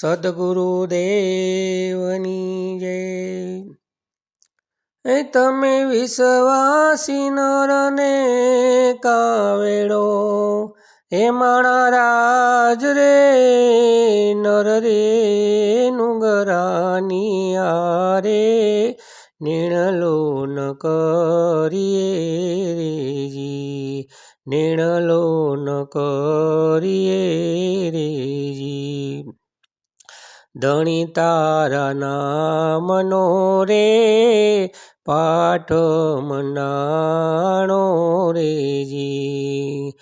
સદગુરુદેવની જય. તમે વિશ્વાસી નરને કાવેડો, હે માણા રાજ રે, નર રે, નુગરાની આરે નિણલોન કરીએ રેજી નિણલોન કરીએ રેજી ધણી તારા નામનો રે પાઠ મનાણો રેજી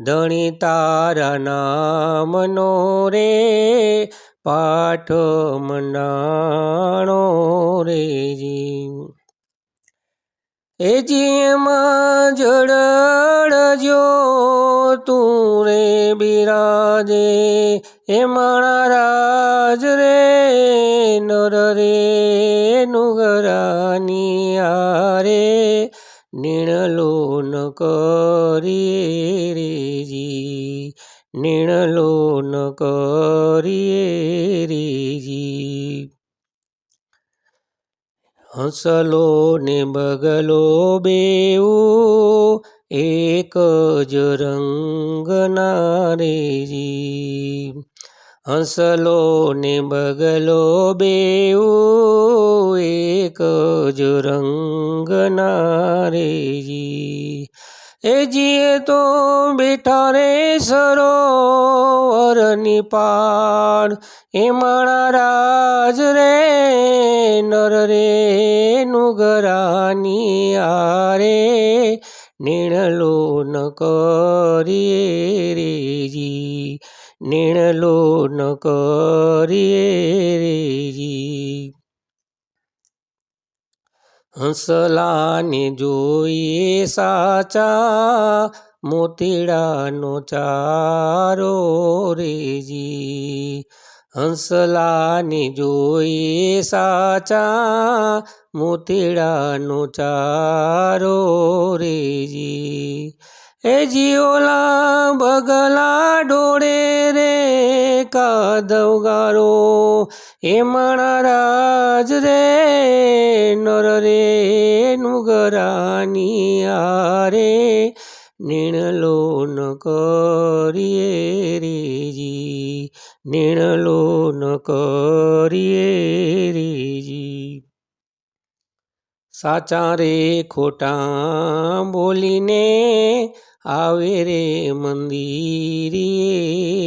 ધણી તારા નામનો રે પાઠ મનાણો રેજી એ જીમાં જડજો તું રે બિરાજે, એ માણા રાજ રે નર રે, નુગરાની આરે નીણલો ન કરીએ રેજી નીણલો ન કરીએ રેજી હંસલો ને બગલો બેઉ, એક જ રંગના રેજી હંસલો ને બગલો બેઉ, એક જ રંગના રેજી એ જીએ તો બેઠા રે સરોવરની પાડ એ માણા રાજ રે, નર રે, નુગરાની આરે. નીણલો ન કરીએ રેજી નીણલો ન કરીએ રેજી હંસલાને જોઈએ સાચા મોતીડાનો ચારો રેજી હંસલાને જોઈએ સાચા મોતીડાનો ચારો રેજી એ જીઓલા બગલા ડોળે રે કાદવ ગારો એ માણા રાજ રે નર રે નુગરાની આરે, નીણલો ન કરીએ રેજી નીણલો ન કરીએ રેજી સાચા રે ખોટા બોલીને આવે રે મંદિરે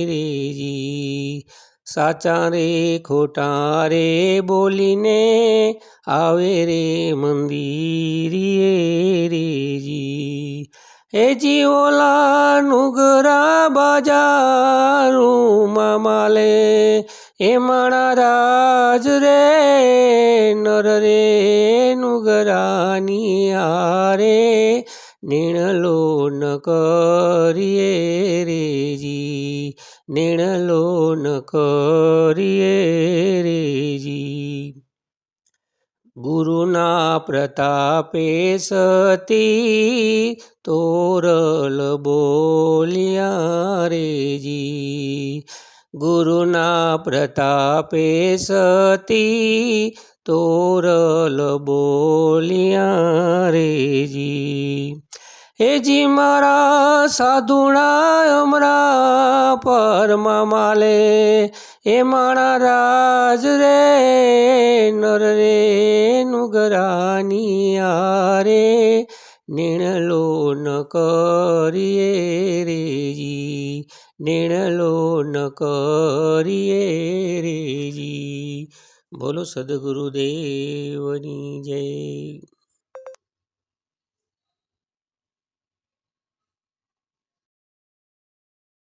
રેજી સાચા રે, ખોટા રે બોલીને આવે રે મંદિરે રેજી એ જીઓલા નુગરા બજારું મામાલે એ માણા રાજ રે, નર રે નુગરાની આરે નીણલો ન કરીએ રેજી નિણલો ન કરીએ રેજી ગુરુના પ્રતાપે સતી તોરલ બોલ્યા રેજી ગુરુના પ્રતાપે સતી તોરલ બોલિયા રેજી હેજી મારા સાધુણા અમરા પરમા માલે એ માણા રાજ રે, નર રે નુગરાની આરે નીણલો ન કરીએ રેજી નીણલો ન કરીએ રેજી બોલો સદગુરુદેવની જય.